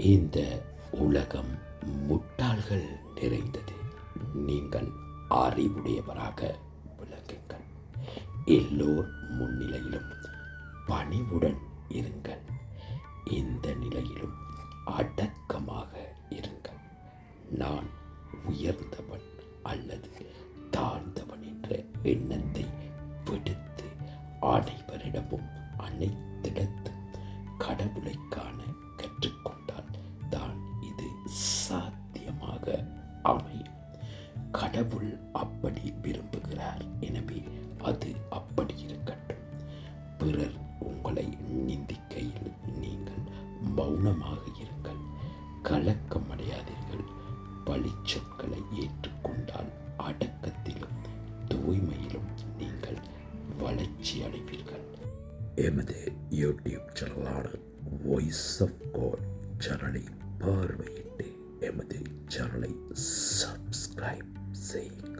இந்த உலகம் முட்டாள்கள் நிறைந்தது. நீங்கள் அறிவுடையவராக விளங்குங்கள். எல்லோர் முன்னிலையிலும் பணிவுடன் இருங்கள். இந்த நிலையிலும் அடக்கமாக இருங்கள். நான் உயர்ந்தவன் அல்லது தாழ்ந்தவன் என்ற எண்ணத்தை விடுத்து அனைவரிடமும் அனைத்திடத்தும் கடவுளை கடவுள் அப்படி விரும்புகிறார். எனவே அது அப்படி இருக்கட்டும். பிறர் உங்களை நிந்திக்கையில் நீங்கள் மௌனமாக இருங்கள். கலக்கம் அடையாதீர்கள் பழிச்சொற்களை ஏற்றுக்கொண்டால் அடக்கத்திலும் தூய்மையிலும் நீங்கள் வளர்ச்சி அடைவீர்கள். எமது யூடியூப் சேனலான வாய்ஸ் ஆஃப் காட் சேனலை பார்வையிட்டு எமது சேனலை சப்ஸ்கிரைப் saying.